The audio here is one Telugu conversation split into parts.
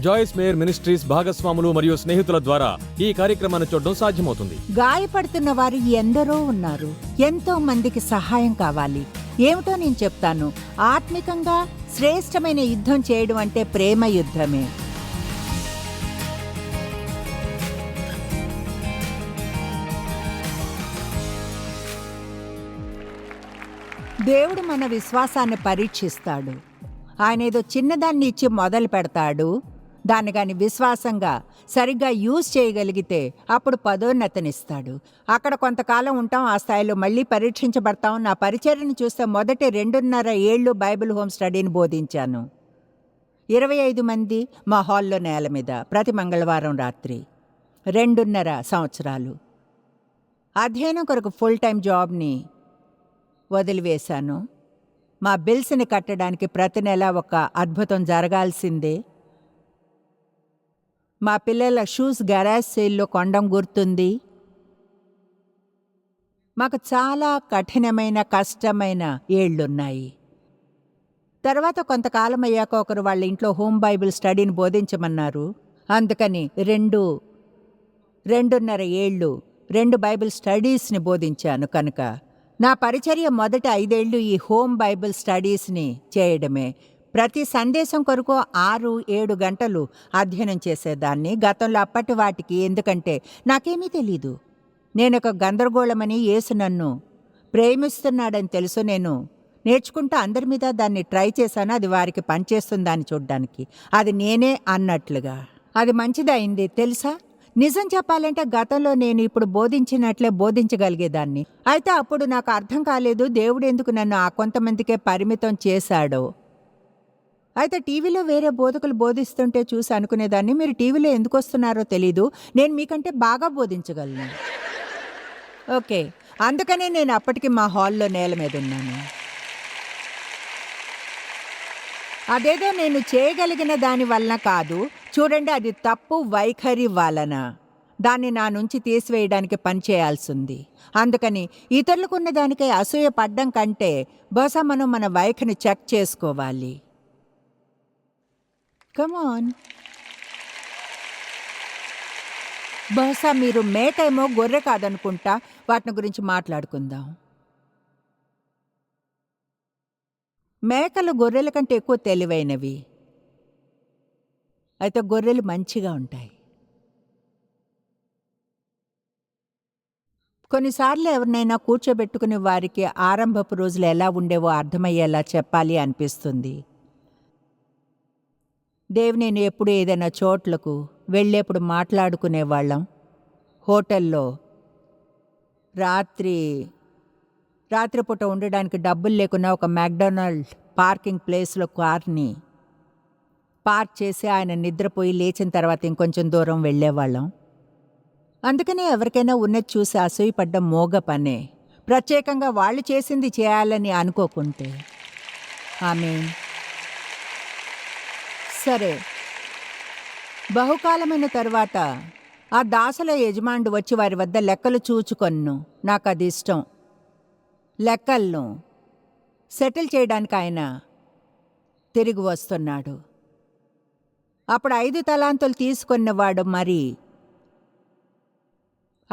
జాయిస్ మేయర్ మినిస్ట్రీస్ భాగస్వాములు మరియు స్నేహితుల ద్వారా ఈ కార్యక్రమాన్ని చూడడం సాధ్యమవుతుంది. గాయపడుతున్న వారు ఎందరో ఉన్నారు. ఎంతో మందికి సహాయం కావాలి. ఏమిటో నేను చెప్తాను. ఆత్మికంగా శ్రేష్టమైన యుద్ధం చేయడం అంటే ప్రేమ యుద్ధమే. దేవుడు మన విశ్వాసాన్ని పరీక్షిస్తాడు. ఆయన ఏదో చిన్నదాన్ని ఇచ్చి మొదలు పెడతాడు. దాన్ని కానీ విశ్వాసంగా సరిగ్గా యూజ్ చేయగలిగితే అప్పుడు పదోన్నతనిస్తాడు. అక్కడ కొంతకాలం ఉంటాం ఆ స్థాయిలో మళ్ళీ పరీక్షించబడతాం. నా పరిచర్యను చూస్తే మొదటి రెండున్నర ఏళ్ళు బైబిల్ హోమ్ స్టడీని బోధించాను. ఇరవై ఐదు మంది మా హాల్లో నేల మీద ప్రతి మంగళవారం రాత్రి రెండున్నర సంవత్సరాలు. అధ్యయనం కొరకు ఫుల్ టైం జాబ్ని వదిలివేశాను. మా బిల్స్ని కట్టడానికి ప్రతి నెల ఒక అద్భుతం జరగాల్సిందే. మా పిల్లల షూస్ గరాజ్ సేల్లో కొండం గుర్తుంది. మాకు చాలా కఠినమైన కష్టమైన ఏళ్ళున్నాయి తర్వాత కొంతకాలం అయ్యాక ఒకరు వాళ్ళ ఇంట్లో హోమ్ బైబిల్ స్టడీని బోధించమన్నారు. అందుకని రెండు రెండున్నర ఏళ్ళు రెండు బైబిల్ స్టడీస్ని బోధించాను కనుక. నా పరిచర్య మొదటి ఐదేళ్ళు ఈ హోమ్ బైబిల్ స్టడీస్ని చేయడమే. ప్రతి సందేశం కొరకు ఆరు ఏడు గంటలు అధ్యయనం చేసేదాన్ని. గతంలో అప్పటి వాటికి ఎందుకంటే నాకేమీ తెలీదు. నేనొక గందరగోళమని యేసు నన్ను ప్రేమిస్తున్నాడని తెలుసు. నేను నేర్చుకుంటూ అందరి మీద దాన్ని ట్రై చేశాను. అది వారికి పనిచేస్తుందని చూడ్డానికి. అది నేనే అన్నట్లుగా. అది మంచిదైంది తెలుసా? నిజం చెప్పాలంటే గతంలో నేను ఇప్పుడు బోధించినట్లే బోధించగలిగేదాన్ని. అయితే అప్పుడు నాకు అర్థం కాలేదు. దేవుడు ఎందుకు నన్ను ఆ కొంతమందికే పరిమితం చేశాడో. అయితే టీవీలో వేరే బోధకులు బోధిస్తుంటే చూసి అనుకునేదాన్ని మీరు టీవీలో ఎందుకు వస్తున్నారో తెలీదు నేను మీకంటే బాగా బోధించగలను. ఓకే అందుకనే నేను అప్పటికి మా హాల్లో నేల మీద ఉన్నాను. అదేదో నేను చేయగలిగిన దాని వలన కాదు చూడండి అది తప్పు వైఖరి వలన. దాన్ని నా నుంచి తీసివేయడానికి పనిచేయాల్సింది అందుకని ఇతరులకున్న దానికై అసూయ పడ్డం కంటే బహుశా మనం మన వైఖరిని చెక్ చేసుకోవాలి. కమాన్ బహుశా మీరు మేకేమో గొర్రె కాదనుకుంటా వాటిని గురించి మాట్లాడుకుందాం. మేకలు గొర్రెల కంటే ఎక్కువ తెలివైనవి. అయితే గొర్రెలు మంచిగా ఉంటాయి. కొన్నిసార్లు ఎవరినైనా కూర్చోబెట్టుకుని వారికి ఆరంభపు రోజులు ఎలా ఉండేవో అర్థమయ్యేలా చెప్పాలి అనిపిస్తుంది. దేవ్ నేను ఎప్పుడు ఏదైనా చోట్లకు వెళ్ళేప్పుడు మాట్లాడుకునేవాళ్ళం. హోటల్లో రాత్రి రాత్రిపూట ఉండడానికి డబ్బులు లేకున్నా ఒక మ్యాక్డొనాల్డ్ పార్కింగ్ ప్లేస్లో కార్ని పార్క్ చేసి ఆయన నిద్రపోయి లేచిన తర్వాత ఇంకొంచెం దూరం వెళ్ళేవాళ్ళం. అందుకనే ఎవరికైనా ఉన్నది చూసి అసూయపడ్డం మోగ పనే. ప్రత్యేకంగా వాళ్ళు చేసింది చేయాలని అనుకోకుంటే. ఆమె సరే. బహుకాలమైన తరువాత ఆ దాసుల యజమానుడు వచ్చి వారి వద్ద లెక్కలు చూచుకొన్ను. నాకు అది ఇష్టం. లెక్కలను సెటిల్ చేయడానికి ఆయన తిరిగి వస్తున్నాడు. అప్పుడు ఐదు తలాంతులు తీసుకున్నవాడు మరి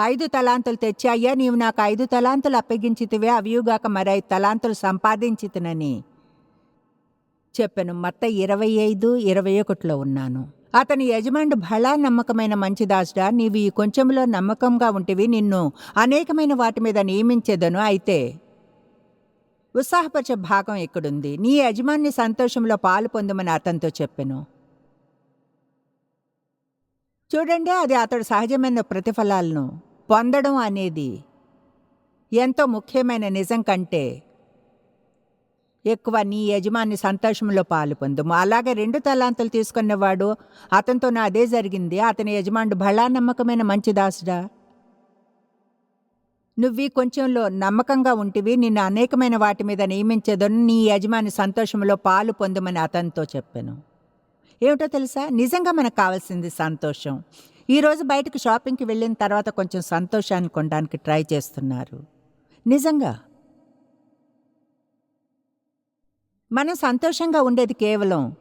ఐదు తలాంతులు తెచ్చి అయ్యా నీవు నాకు ఐదు తలాంతులు అప్పగించితివే అవియుగాక మరి ఐదు తలాంతులు సంపాదించితినని. చెప్పాను. మత్త ఇరవై ఐదు ఇరవై ఒకటిలో ఉన్నాను. అతని యజమానుడు బలా నమ్మకమైన మంచి దాసుడా. నీవు ఈ కొంచెంలో నమ్మకంగా ఉంటివి. నిన్ను అనేకమైన వాటి మీద నియమించేదను. అయితే ఉత్సాహపరిచే భాగం ఇక్కడుంది. నీ యజమాని సంతోషంలో పాలు పొందమని అతనితో చెప్పెను. చూడండి అది అతడు సహజమైన ప్రతిఫలాలను పొందడం అనేది ఎంతో ముఖ్యమైన నిజం కంటే ఎక్కువ నీ యజమాని సంతోషంలో పాలు పొందుము. అలాగే రెండు తలాంతులు తీసుకున్నవాడు అతనితో నా అదే జరిగింది. అతని యజమానుడు భళా నమ్మకమైన మంచి దాసుడా? కొంచెంలో నమ్మకంగా ఉంటివి. నిన్ను అనేకమైన వాటి మీద నియమించేదని. నీ యజమాని సంతోషంలో పాలు పొందమని అతనితో చెప్పాను. ఏమిటో తెలుసా? నిజంగా మనకు కావాల్సింది సంతోషం. ఈరోజు బయటకు షాపింగ్కి వెళ్ళిన తర్వాత కొంచెం సంతోషాన్ని కొనడానికి ట్రై చేస్తున్నారు. నిజంగా? మనం సంతోషంగా ఉండేది కేవలం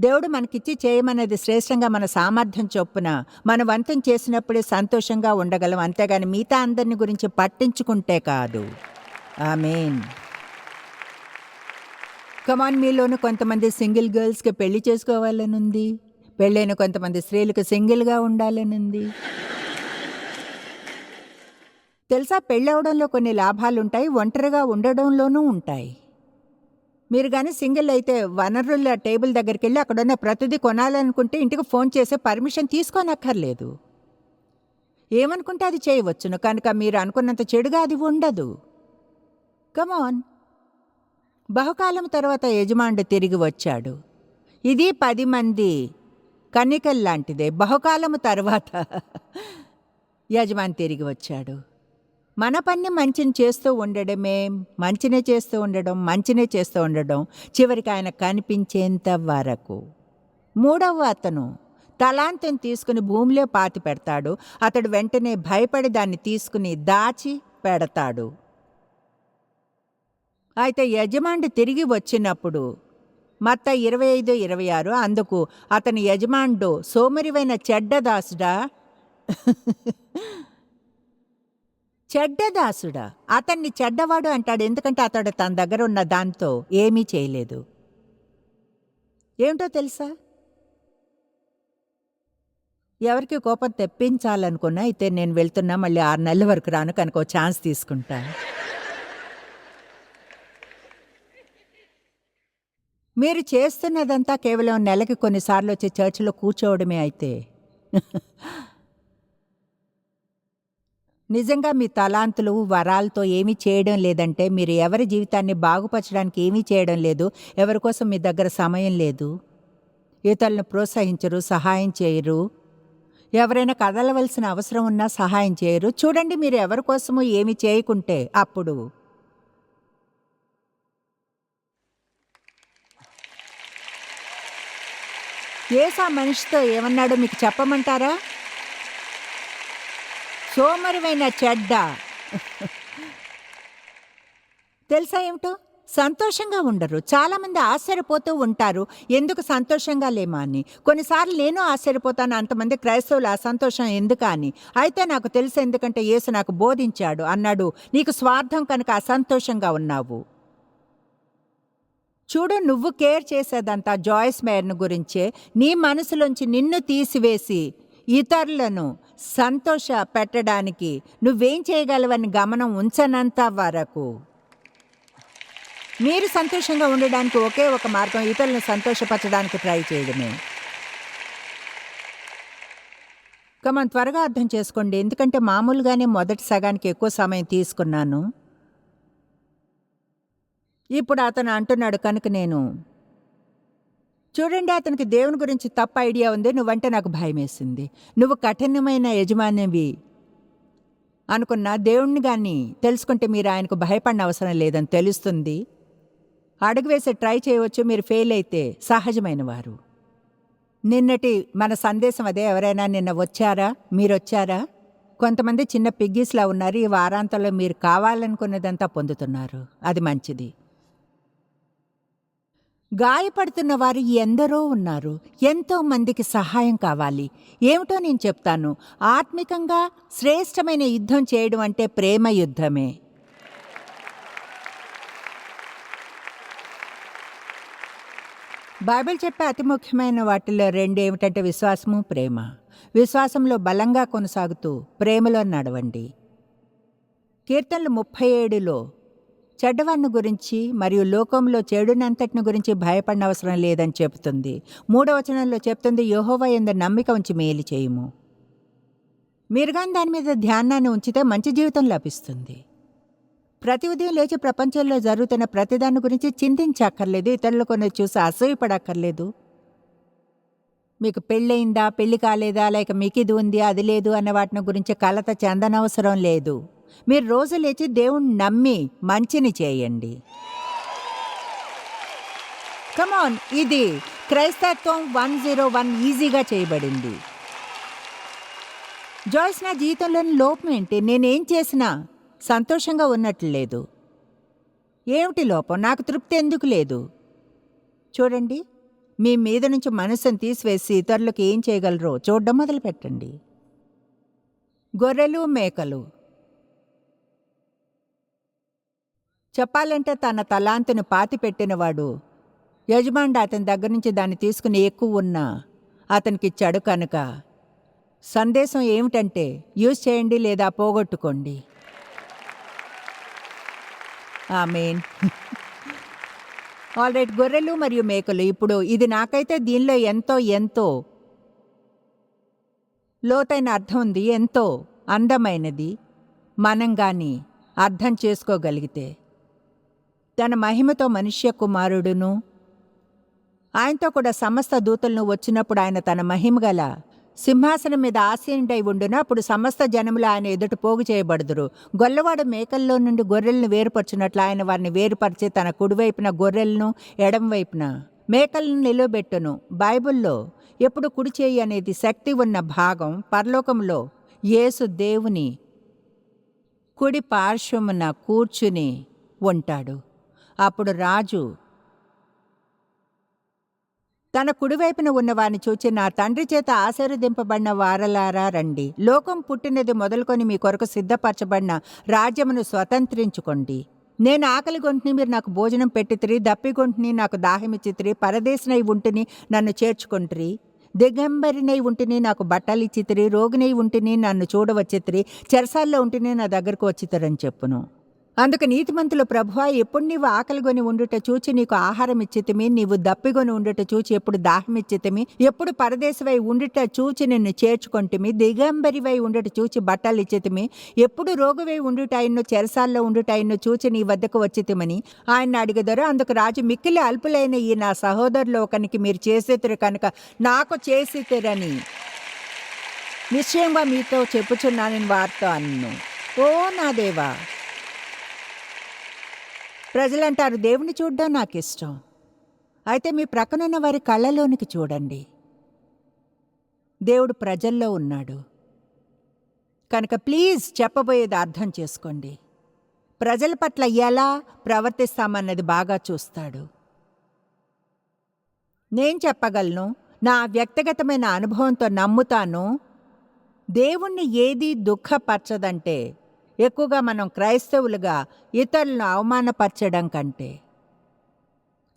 దేవుడు మనకిచ్చి చేయమన్నది శ్రేష్టంగా మన సామర్థ్యం చొప్పున మన వంతం చేసినప్పుడే సంతోషంగా ఉండగలం. అంతేగాని మిగతా అందరిని గురించి పట్టించుకుంటే కాదు. ఐ మీన్ కమాన్ మీలోను కొంతమంది సింగిల్ గర్ల్స్కి పెళ్ళి చేసుకోవాలనుంది. పెళ్ళైన కొంతమంది స్త్రీలకు సింగిల్గా ఉండాలనుంది. తెలుసా పెళ్ళవడంలో కొన్ని లాభాలుంటాయి ఒంటరిగా ఉండడంలోనూ ఉంటాయి. మీరు కానీ సింగిల్ అయితే వనరుల టేబుల్ దగ్గరికి వెళ్ళి అక్కడున్న ప్రతిదీ కొనాలనుకుంటే ఇంటికి ఫోన్ చేసే పర్మిషన్ తీసుకోనక్కర్లేదు. ఏమనుకుంటే అది చేయవచ్చును. కనుక మీరు అనుకున్నంత చెడుగా అది ఉండదు. కమాన్ బహుకాలం తర్వాత యజమానుడు తిరిగి వచ్చాడు. ఇది పది మంది కన్నికల్లాంటిదే. బహుకాలము తర్వాత యజమాని తిరిగి వచ్చాడు. మన పని మంచిని చేస్తూ ఉండడమే మంచినే చేస్తూ ఉండడం మంచినే చేస్తూ ఉండడం చివరికి ఆయన కనిపించేంత వరకు. మూడవ అతను తలాంతం తీసుకుని భూమిలో పాతి పెడతాడు. అతడు వెంటనే భయపడి దాన్ని తీసుకుని దాచి పెడతాడు. అయితే యజమానుడు తిరిగి వచ్చినప్పుడు మత్త ఇరవై ఐదు ఇరవై ఆరు అందుకు అతని యజమానుడు సోమరివైన చెడ్డదాసుడా చెడ్డదాసుడా. అతన్ని చెడ్డవాడు అంటాడు. ఎందుకంటే అతడు తన దగ్గర ఉన్న దాంతో ఏమీ చేయలేదు. ఏమిటో తెలుసా? ఎవరికి కోపం తెప్పించాలనుకున్నా అయితే నేను వెళ్తున్నా మళ్ళీ ఆరు నెలల వరకు రాను కనుక ఛాన్స్ తీసుకుంటా. మీరు చేస్తున్నదంతా కేవలం నెలకి కొన్నిసార్లు వచ్చి చర్చిలో కూర్చోవడమే అయితే. నిజంగా మీ తలాంతులు వరాలతో ఏమీ చేయడం లేదంటే మీరు ఎవరి జీవితాన్ని బాగుపరచడానికి ఏమీ చేయడం లేదు ఎవరి కోసం మీ దగ్గర సమయం లేదు. ఇతరులను ప్రోత్సహించరు సహాయం చేయరు. ఎవరైనా కదలవలసిన అవసరం ఉన్నా సహాయం చేయరు. చూడండి మీరు ఎవరి కోసము ఏమి చేయకుంటే అప్పుడు. ఏసా మనిషితో ఏమన్నాడో మీకు చెప్పమంటారా? సోమరివైన చెడ్డ. తెలుసా ఏమిటో? సంతోషంగా ఉండరు. చాలామంది ఆశ్చర్యపోతూ ఉంటారు. ఎందుకు సంతోషంగా లేమా అని. కొన్నిసార్లు నేను ఆశ్చర్యపోతాను. అంతమంది క్రైస్తవులు ఆ సంతోషం అని. అయితే నాకు తెలుసు ఎందుకంటే యేసు నాకు బోధించాడు. అన్నాడు నీకు స్వార్థం కనుక అసంతోషంగా ఉన్నావు. చూడు నువ్వు కేర్ చేసేదంతా జాయిస్ మేయర్ను గురించే. నీ మనసులోంచి నిన్ను తీసివేసి ఇతరులను సంతోష పెట్టడానికి నువ్వేం చేయగలవని గమనం ఉంచనంత వరకు. మీరు సంతోషంగా ఉండడానికి ఒకే ఒక మార్గం ఇతరులను సంతోషపరచడానికి ట్రై చేయడమే. కమన్ త్వరగా అర్థం చేసుకోండి ఎందుకంటే మామూలుగానే మొదటి సగానికి ఎక్కువ సమయం తీసుకున్నాను. ఇప్పుడు అతను అంటున్నాడు కనుక నేను చూడండి అతనికి దేవుని గురించి తప్ప ఐడియా ఉంది. నువ్వంటే నాకు భయం వేసింది నువ్వు కఠినమైన యజమానివి అనుకున్న దేవుణ్ణి కానీ తెలుసుకుంటే మీరు ఆయనకు భయపడిన అవసరం లేదని తెలుస్తుంది. అడుగు వేసి ట్రై చేయవచ్చు. మీరు ఫెయిల్ అయితే సహజమైన వారు. నిన్నటి మన సందేశం అదే. ఎవరైనా నిన్న వచ్చారా? మీరు వచ్చారా? కొంతమంది చిన్న పిగ్గీస్లా ఉన్నారు. ఈ వారాంతంలో మీరు కావాలనుకున్నదంతా పొందుతున్నారు. అది మంచిది. గాయపడుతున్న వారు ఎందరో ఉన్నారు. ఎంతో మందికి సహాయం కావాలి. ఏమిటో నేను చెప్తాను. ఆత్మికంగా శ్రేష్టమైన యుద్ధం చేయడం అంటే ప్రేమ యుద్ధమే. బైబిల్ చెప్పే అతి ముఖ్యమైన వాటిలో రెండు ఏమిటంటే విశ్వాసము ప్రేమ. విశ్వాసంలో బలంగా కొనసాగుతూ ప్రేమలో నడవండి. కీర్తనలు ముప్పై ఏడులో చెడ్డవాన్ని గురించి మరియు లోకంలో చెడునంతటిని గురించి భయపడిన అవసరం లేదని చెబుతుంది. మూడవచనంలో చెప్తుంది యోహోవా ఎందు నమ్మిక ఉంచి మేలు చేయము. మీరు కానీ దాని మీద ధ్యానాన్ని ఉంచితే మంచి జీవితం లభిస్తుంది. ప్రతి ఉదయం లేచి ప్రపంచంలో జరుగుతున్న ప్రతిదాని గురించి చింతించక్కర్లేదు ఇతరులు కొన్ని చూసి అసూయపడక్కర్లేదు. మీకు పెళ్ళయిందా పెళ్ళి కాలేదా లేక మీకు ఇది ఉంది అది లేదు అన్న వాటిని గురించి కలత చెందనవసరం లేదు. మీరు రోజు లేచి దేవుణ్ణి నమ్మి మంచిని చేయండి. కమాన్ ఇది క్రైస్తత్వం వన్ జీరో వన్ ఈజీగా చేయబడింది. జాయిస్ నా జీవితంలోని లోపం ఏంటి? నేనేం చేసినా సంతోషంగా ఉన్నట్లు లేదు. ఏమిటి లోపం? నాకు తృప్తి ఎందుకు లేదు? చూడండి మీ మీద నుంచి మనసును తీసివేసి ఇతరులకు ఏం చేయగలరో చూడడం మొదలు పెట్టండి గొర్రెలు మేకలు. చెప్పాలంటే తన తలాంతును పాతిపెట్టినవాడు. యజమానుడు అతని దగ్గర నుంచి దాన్ని తీసుకుని ఎక్కువ ఉన్నా అతనికిచ్చాడు కనుక. సందేశం ఏమిటంటే యూజ్ చేయండి లేదా పోగొట్టుకోండి. ఆ మెయిన్ రైట్ గొర్రెలు మరియు మేకలు. ఇప్పుడు ఇది నాకైతే దీనిలో ఎంతో ఎంతో లోతైన అర్థం ఉంది. ఎంతో అందమైనది. మనం కానీ అర్థం చేసుకోగలిగితే. తన మహిమతో మనుష్య కుమారుడును. ఆయనతో కూడా సమస్త దూతలను వచ్చినప్పుడు ఆయన తన మహిమ గల సింహాసనం మీద ఆసీనుడై ఉండున. అప్పుడు సమస్త జనములు ఆయన ఎదుట పోగు చేయబడుదురు. గొల్లవాడు మేకల్లో నుండి గొర్రెలను వేరుపరచునట్లు ఆయన వారిని వేరుపరిచి తన కుడివైపున గొర్రెలను ఎడంవైపున మేకలను నిలవబెట్టును. బైబిల్లో ఎప్పుడు కుడి చేయి అనేది శక్తి ఉన్న భాగం పరలోకంలో యేసు దేవుని కుడి పార్శ్వమున కూర్చుని ఉంటాడు. అప్పుడు రాజు తన కుడివైపున ఉన్నవారిని చూచి నా తండ్రి చేత ఆశీర్వదింపబడిన వారలారా రండి. లోకం పుట్టినది మొదలుకొని మీ కొరకు సిద్ధపరచబడిన రాజ్యమును స్వతంత్రించుకోండి. నేను ఆకలి గొంటిని మీరు నాకు భోజనం పెట్టితిరి దప్పిగొంటిని నాకు దాహమిచ్చితిరి పరదేశనై ఉంటిని నన్ను చేర్చుకుంటురి దిగంబరినై ఉంటిని నాకు బట్టలు ఇచ్చితిరి రోగినై ఉంటిని నన్ను చూడవచ్చితిరి చెరసాల్లో ఉంటిని నా దగ్గరకు వచ్చితరని చెప్పును. అందుకు నీతిమంతులు ప్రభువా ఎప్పుడు నీవు ఆకలిగొని ఉండుట చూచి నీకు ఆహారం ఇచ్చితిమి నీవు దప్పిగొని ఉండుట చూచి ఎప్పుడు దాహం ఇచ్చితిమి ఎప్పుడు పరదేశవై ఉండుట చూచి నిన్ను చేర్చుకొంటిమి దిగంబరివై ఉండుట చూచి బట్టలు ఇచ్చితిమి ఎప్పుడు రోగువై ఉండుటాయన్నో చెరసాల్లో ఉండుటాయన్నో చూచి నీ వద్దకు వచ్చితిమని ఆయన అడిగదరు. అందుకు రాజు మిక్కిలి అల్పులైన ఈ నా సహోదరులు ఒకనికి మీరు చేసేతురు కనుక నాకు చేసేతురని నిశ్చయంగా మీతో చెప్పుచున్నానని వారితో అన్ను. ఓ నా దేవా ప్రజలంటారు దేవుని చూడడం నాకు ఇష్టం అయితే మీ ప్రక్కనున్న వారి కళ్ళలోనికి చూడండి. దేవుడు ప్రజల్లో ఉన్నాడు. కనుక ప్లీజ్ చెప్పబోయేది అర్థం చేసుకోండి. ప్రజల పట్ల ఎలా ప్రవర్తిస్తామన్నది బాగా చూస్తాడు. నేను చెప్పగలను నా వ్యక్తిగతమైన అనుభవంతో నమ్ముతాను దేవుణ్ణి ఏదీ దుఃఖపరచదంటే ఎక్కువగా మనం క్రైస్తవులుగా ఇతరులను అవమానపరచడం కంటే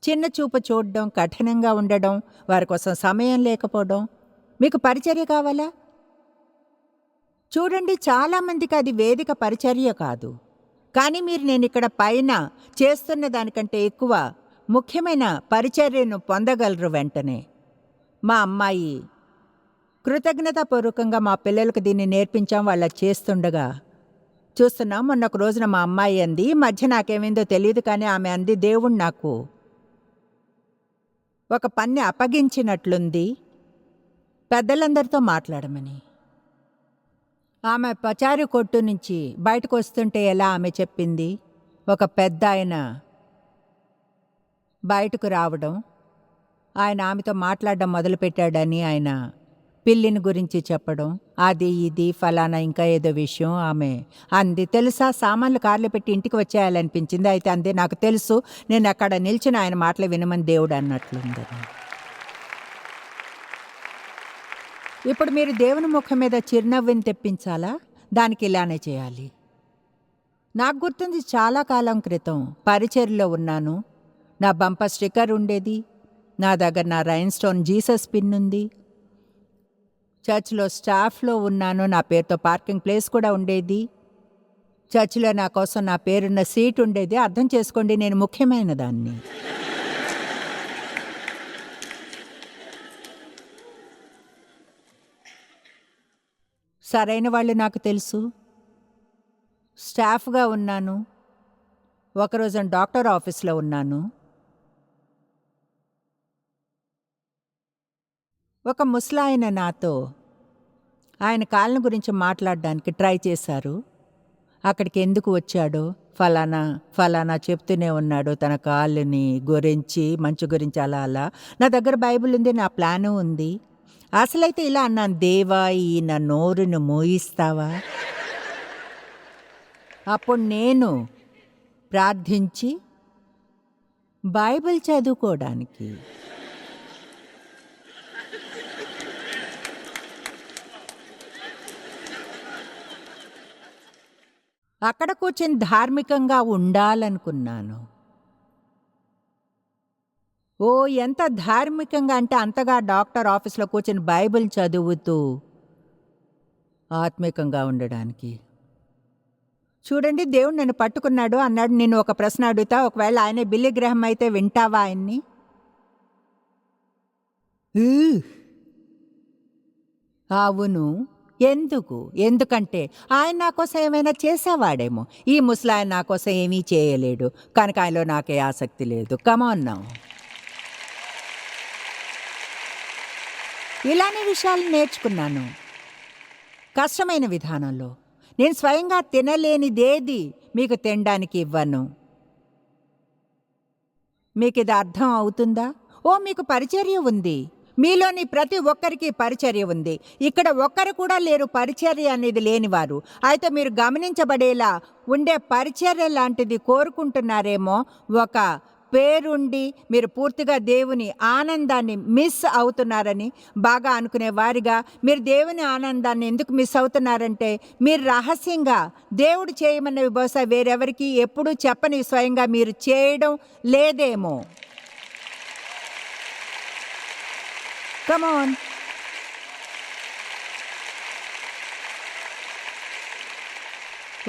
చిన్న చూపు చూడడం కఠినంగా ఉండడం వారి కోసం సమయం లేకపోవడం. మీకు పరిచర్య కావాలా? చూడండి చాలామందికి అది వేదిక పరిచర్య కాదు. కానీ మీరు నేను ఇక్కడ పైన చేస్తున్న దానికంటే ఎక్కువ ముఖ్యమైన పరిచర్యను పొందగలరు వెంటనే. మా అమ్మాయి కృతజ్ఞతాపూర్వకంగా మా పిల్లలకు దీన్ని నేర్పించాం వాళ్ళ చేస్తుండగా చూస్తున్నాం. మొన్న ఒక రోజున మా అమ్మాయి అంది ఈ మధ్య నాకేమైందో తెలియదు కానీ ఆమె అంది దేవుడు నాకు ఒక పన్ని అప్పగించినట్లుంది. పెద్దలందరితో మాట్లాడమని. ఆమె పచారి కొట్టు నుంచి బయటకు వస్తుంటే ఎలా ఆమె చెప్పింది? ఒక పెద్ద ఆయన బయటకు రావడం ఆయన ఆమెతో మాట్లాడడం మొదలుపెట్టాడని ఆయన పిల్లిని గురించి చెప్పడం అది ఇది ఫలానా ఇంకా ఏదో విషయం ఆమె అంది. తెలుసా సామాన్లు కార్లు పెట్టి ఇంటికి వచ్చేయాలనిపించింది. అయితే అంది నాకు తెలుసు నేను అక్కడ నిలిచిన ఆయన మాటలు వినమని దేవుడు అన్నట్లుంది. ఇప్పుడు మీరు దేవుని ముఖం మీద చిరునవ్వుని తెప్పించాలా? దానికి ఇలానే చేయాలి. నాకు గుర్తుంది చాలా కాలం క్రితం పరిచర్లో ఉన్నాను. నా బంపర్ స్టిక్కర్ ఉండేది. నా దగ్గర నా రైన్ స్టోన్ జీసస్ పిన్ ఉంది. చర్చ్లో స్టాఫ్లో ఉన్నాను. నా పేరుతో పార్కింగ్ ప్లేస్ కూడా ఉండేది. చర్చిలో నా కోసం నా పేరున్న సీట్ ఉండేది. అర్థం చేసుకోండి నేను ముఖ్యమైన దాన్ని. సరైన వాళ్ళు నాకు తెలుసు. స్టాఫ్గా ఉన్నాను. ఒకరోజు డాక్టర్ ఆఫీస్లో ఉన్నాను. ఒక ముసలాయన నాతో ఆయన కాలం గురించి మాట్లాడడానికి ట్రై చేశారు. అక్కడికి ఎందుకు వచ్చాడో? ఫలానా ఫలానా చెప్తూనే ఉన్నాడు తన కాళ్ళని గురించి మంచు గురించి అలా అలా. నా దగ్గర బైబిల్ ఉంది నా ప్లాను ఉంది. అసలైతే ఇలా అన్నాను దేవా ఈ నా నోరును మోయిస్తావా? అప్పుడు నేను ప్రార్థించి బైబిల్ చదువుకోవడానికి అక్కడ కూర్చొని ధార్మికంగా ఉండాలనుకున్నాను. ఓ ఎంత ధార్మికంగా అంటే అంతగా డాక్టర్ ఆఫీస్లో కూర్చొని బైబిల్ చదువుతూ ఆత్మికంగా ఉండడానికి. చూడండి దేవుడు నన్ను పట్టుకున్నాడు అన్నాడు నేను ఒక ప్రశ్న అడుగుతా ఒకవేళ ఆయనే బిల్లి గ్రహం అయితే వింటావా ఆయన్ని? ఊ. అవును ఎందుకు? ఎందుకంటే ఆయన నా కోసం ఏమైనా చేసేవాడేమో. ఈ ముసలాయన నా కోసం ఏమీ చేయలేడు. కనుక ఆయనలో నాకే ఆసక్తి లేదు. కమాన్నాం ఇలానే విషయాలు నేర్చుకున్నాను. కష్టమైన విధానంలో. నేను స్వయంగా తినలేనిదేది మీకు తినడానికి ఇవ్వను. మీకు ఇది అర్థం అవుతుందా? ఓ మీకు పరిచర్య ఉంది. మీలోని ప్రతి ఒక్కరికి పరిచర్య ఉంది. ఇక్కడ ఒక్కరు కూడా లేరు పరిచర్య అనేది లేనివారు. అయితే మీరు గమనించబడేలా ఉండే పరిచర్య లాంటిది కోరుకుంటున్నారేమో. ఒక పేరుండి మీరు పూర్తిగా దేవుని ఆనందాన్ని మిస్ అవుతున్నారని బాగా అనుకునే వారిగా మీరు దేవుని ఆనందాన్ని ఎందుకు మిస్ అవుతున్నారంటే మీరు రహస్యంగా దేవుడు చేయమన్నవి బహుశా వేరెవరికి ఎప్పుడూ చెప్పని స్వయంగా మీరు చేయడం లేదేమో. కమాన్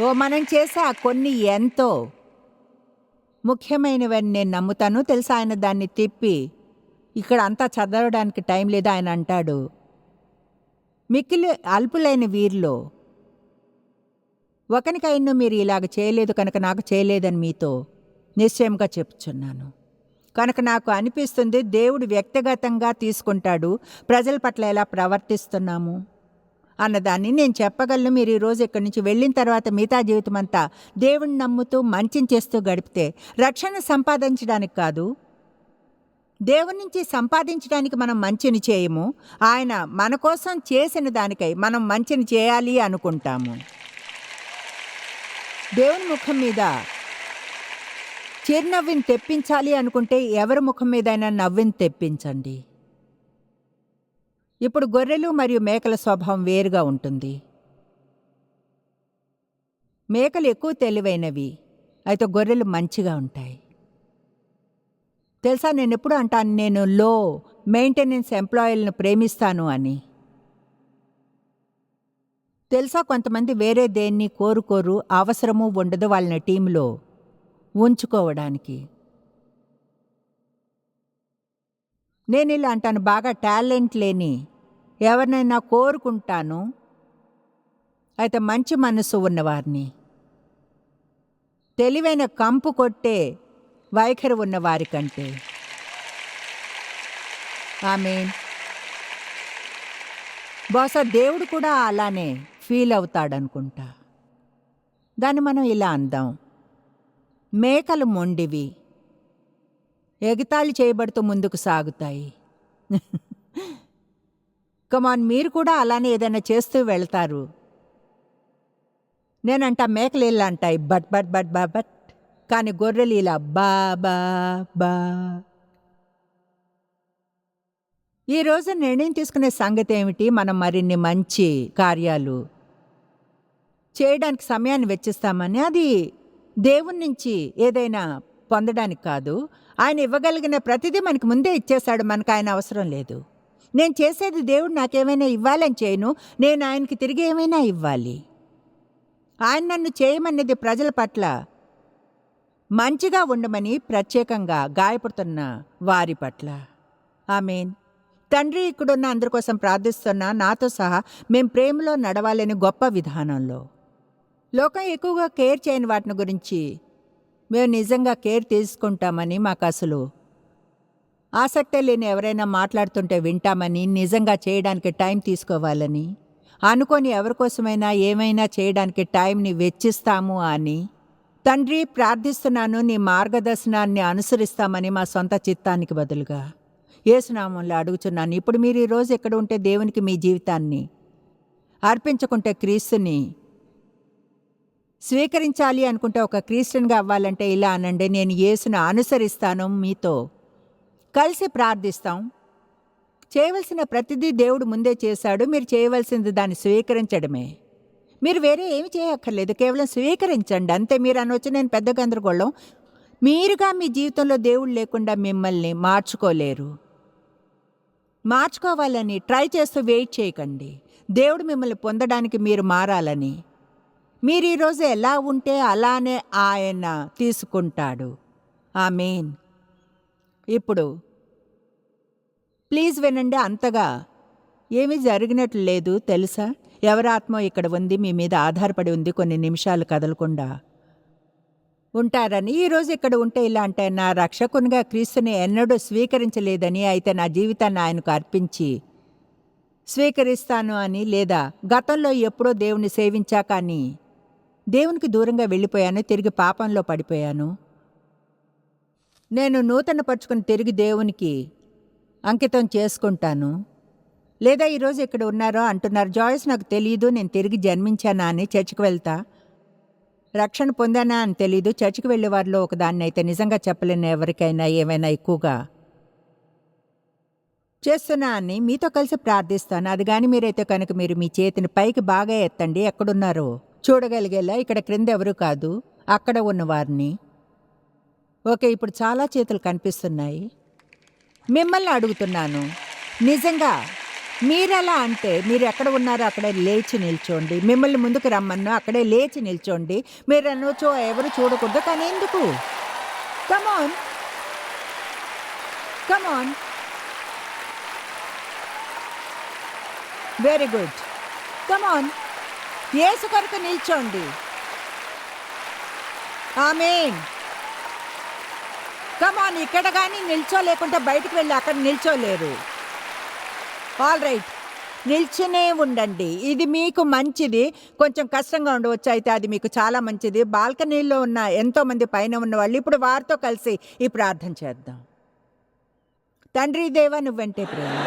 ఓ మనం చేసే ఆ కొన్ని ఎంతో ముఖ్యమైనవని నేను నమ్ముతాను. తెలుసా? ఆయన దాన్ని తిప్పి ఇక్కడ అంతా చదవడానికి టైం లేదు ఆయన అంటాడు. మిక్కిలి అల్పులైన వీరిలో ఒకనికైనా మీరు ఇలాగ చేయలేదు కనుక నాకు చేయలేదని మీతో నిశ్చయంగా చెప్తున్నాను కనుక నాకు అనిపిస్తుంది దేవుడు వ్యక్తిగతంగా తీసుకుంటాడు ప్రజల పట్ల ఎలా ప్రవర్తిస్తున్నాము? అన్నదాన్ని నేను చెప్పగలను. మీరు ఈరోజు ఇక్కడి నుంచి వెళ్ళిన తర్వాత మిగతా జీవితం అంతా దేవుణ్ణి నమ్ముతూ మంచిని చేస్తూ గడిపితే రక్షణ సంపాదించడానికి కాదు. దేవుని నుంచి సంపాదించడానికి మనం మంచిని చేయము. ఆయన మన కోసం చేసిన దానికై మనం మంచిని చేయాలి అనుకుంటాము. దేవుని ముఖం మీద చిరునవ్విని తెప్పించాలి అనుకుంటే ఎవరి ముఖం మీదైనా నవ్విని తెప్పించండి. ఇప్పుడు గొర్రెలు మరియు మేకల స్వభావం వేరుగా ఉంటుంది. మేకలు ఎక్కువ తెలివైనవి అయితే గొర్రెలు మంచిగా ఉంటాయి. తెలుసా నేను ఎప్పుడు అంటాను నేను లో మెయింటెనెన్స్ ఎంప్లాయీలను ప్రేమిస్తాను అని. తెలుసా కొంతమంది వేరే దేన్ని కోరుకోరు అవసరము ఉండదు వాళ్ళని టీంలో. ఉంచుకోవడానికి. నేను ఇలా అంటాను బాగా టాలెంట్ లేని ఎవరినైనా కోరుకుంటాను అయితే మంచి మనసు ఉన్నవారిని. తెలివైన కంపు కొట్టే వైఖరి ఉన్నవారి కంటే ఆమె బహుశా దేవుడు కూడా అలానే ఫీల్ అవుతాడనుకుంటా. దాన్ని మనం ఇలా అందాం. మేకలు మొండివి. ఎగతాళి చేయబడుతూ ముందుకు సాగుతాయి. కమాన్ మీరు కూడా అలానే ఏదైనా చేస్తూ వెళ్తారు. నేనంట మేకలు ఇలా అంటాయి బట్ బట్ బట్ బా బట్. కానీ గొర్రెలు ఇలా బా బా బా. ఈ రోజు నిర్ణయం తీసుకునే సంగతి ఏమిటి? మనం మరిన్ని మంచి కార్యాలు చేయడానికి సమయాన్ని వెచ్చిస్తామని. అది దేవుని నుంచి ఏదైనా పొందడానికి కాదు. ఆయన ఇవ్వగలిగిన ప్రతిదీ మనకి ముందే ఇచ్చేశాడు. మనకు ఆయన అవసరం లేదు. నేను చేసేది దేవుడు నాకేమైనా ఇవ్వాలని చేయను. నేను ఆయనకి తిరిగి ఏమైనా ఇవ్వాలి? ఆయన నన్ను చేయమన్నది ప్రజల పట్ల మంచిగా ఉండమని ప్రత్యేకంగా గాయపడుతున్న వారి పట్ల. ఆమెన్. తండ్రి ఇక్కడున్న అందరి కోసం ప్రార్థిస్తున్నా. నాతో సహా మేం ప్రేమలో నడవాలని గొప్ప విధానంలో. లోకం ఎక్కువగా కేర్ చేయని వాటిని గురించి మేము నిజంగా కేర్ తీసుకుంటామని మాకు అసలు ఆసక్తి లేని ఎవరైనా మాట్లాడుతుంటే వింటామని నిజంగా చేయడానికి టైం తీసుకోవాలని అనుకొని ఎవరికోసమైనా ఏమైనా చేయడానికి టైంని వెచ్చిస్తాము అని తండ్రి ప్రార్థిస్తున్నాను నీ మార్గదర్శనాన్ని అనుసరిస్తామని మా సొంత చిత్తానికి బదులుగా. ఏసునామంలో అడుగుచున్నాను ఇప్పుడు మీరు ఈరోజు ఎక్కడ ఉంటే దేవునికి మీ జీవితాన్ని అర్పించుకుంటే క్రీస్తుని స్వీకరించాలి అనుకుంటే ఒక క్రిస్టియన్గా అవ్వాలంటే ఇలా అనండి నేను యేసును అనుసరిస్తాను మీతో. కలిసి ప్రార్థిస్తాం. చేయవలసిన ప్రతిదీ దేవుడు ముందే చేశాడు మీరు చేయవలసింది దాన్ని స్వీకరించడమే. మీరు వేరే ఏమి చేయక్కర్లేదు కేవలం స్వీకరించండి అంతే. మీరు అనొచ్చు నేను పెద్ద గందరగోళం. మీరుగా మీ జీవితంలో దేవుడు లేకుండా మిమ్మల్ని మార్చుకోలేరు. మార్చుకోవాలని ట్రై చేస్తూ వెయిట్ చేయకండి. దేవుడు మిమ్మల్ని పొందడానికి మీరు మారాలని. మీరు ఈరోజు ఎలా ఉంటే అలానే ఆయన తీసుకుంటాడు. ఆ మెయిన్ ఇప్పుడు ప్లీజ్ వినండి అంతగా. ఏమీ జరిగినట్లు లేదు తెలుసా? ఎవరి ఇక్కడ ఉంది మీ మీద ఆధారపడి ఉంది కొన్ని నిమిషాలు కదలకుండా. ఉంటారని ఈరోజు ఇక్కడ ఉంటే ఇలా అంటే నా రక్షకునిగా క్రీస్తుని ఎన్నడూ స్వీకరించలేదని అయితే నా జీవితాన్ని ఆయనకు అర్పించి స్వీకరిస్తాను అని లేదా గతంలో ఎప్పుడో దేవుని సేవించా కానీ దేవునికి దూరంగా వెళ్ళిపోయాను తిరిగి పాపంలో పడిపోయాను. నేను నూతన పరుచుకుని తిరిగి దేవునికి అంకితం చేసుకుంటాను. లేదా ఈరోజు ఇక్కడ ఉన్నారో అంటున్నారు. జాయిస్ నాకు తెలియదు నేను తిరిగి జన్మించానా అని చర్చికి వెళ్తా. రక్షణ పొందానా అని తెలీదు. చర్చికి వెళ్ళే వారిలో ఒకదాన్ని అయితే నిజంగా చెప్పలేను ఎవరికైనా ఏమైనా ఎక్కువగా. చేస్తున్నా అని మీతో కలిసి ప్రార్థిస్తాను. అది కానీ మీరైతే కనుక మీరు మీ చేతిని పైకి బాగా ఎత్తండి. ఎక్కడున్నారో. చూడగలిగేలా ఇక్కడ క్రింద ఎవరు కాదు అక్కడ ఉన్నవారిని. ఓకే ఇప్పుడు చాలా చేతులు కనిపిస్తున్నాయి. మిమ్మల్ని అడుగుతున్నాను. నిజంగా మీరెలా అంటే మీరు ఎక్కడ ఉన్నారో అక్కడే లేచి నిల్చోండి. మిమ్మల్ని ముందుకు రమ్మన్నా అక్కడే లేచి నిల్చోండి. మీరు అనొచ్చు ఎవరు చూడకూడదు కానీ ఎందుకు? Come on come on very good come on యేసు కొరకు నిల్చోండి. ఆమెన్. కమాన్ ఇక్కడ కానీ నిల్చోలేకుంటే బయటకు వెళ్ళి అక్కడ నిల్చోలేరు. ఆల్ రైట్ నిల్చునే ఉండండి. ఇది మీకు మంచిది. కొంచెం కష్టంగా ఉండవచ్చు అయితే అది మీకు చాలా మంచిది. బాల్కనీలో ఉన్న ఎంతోమంది పైన ఉన్న వాళ్ళు ఇప్పుడు వారితో కలిసి ఈ ప్రార్థన చేద్దాం. తండ్రి దేవా నువ్వంటే ప్రేమ.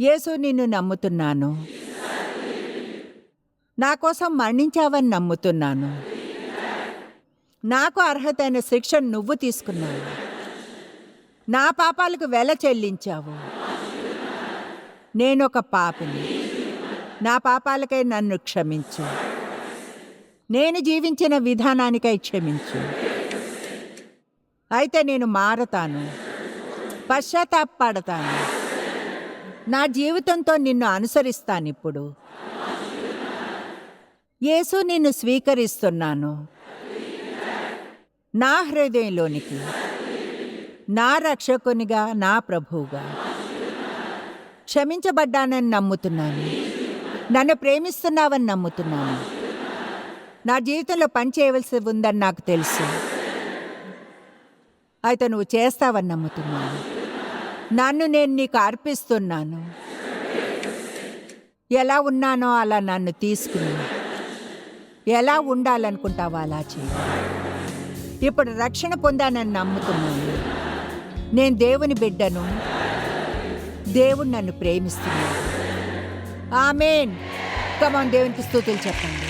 యేసు నిన్ను నమ్ముతున్నాను. నా కోసం మరణించావని నమ్ముతున్నాను. నాకు అర్హతైన శిక్షను నువ్వు తీసుకున్నావు. నా పాపాలకు వెల చెల్లించావు. నేనొక పాపిని. నా పాపాలకై నన్ను క్షమించు. నేను జీవించిన విధానానికై క్షమించు. అయితే నేను మారతాను. పశ్చాత్తాపడతాను నా జీవితంతో నిన్ను అనుసరిస్తాను ఇప్పుడు యేసు నిన్ను స్వీకరిస్తున్నాను. నా హృదయంలోనికి. నా రక్షకునిగా నా ప్రభువుగా. క్షమించబడ్డానని నమ్ముతున్నాను. నన్ను ప్రేమిస్తున్నావని నమ్ముతున్నాను. నా జీవితంలో పని చేయవలసి ఉందని నాకు తెలుసు. అయితే నువ్వు చేస్తావని నమ్ముతున్నాను. నన్ను నేను నీకు అర్పిస్తున్నాను. ఎలా ఉన్నానో అలా నన్ను తీసుకుని ఎలా ఉండాలనుకుంటావో అలా చేయి ఇప్పుడు రక్షణ పొందానని నమ్ముతున్నాను. నేను దేవుని బిడ్డను దేవుడు నన్ను ప్రేమిస్తున్నాడు. ఆమెన్. కమాన్ దేవునికి స్థుతులు చెప్పండి.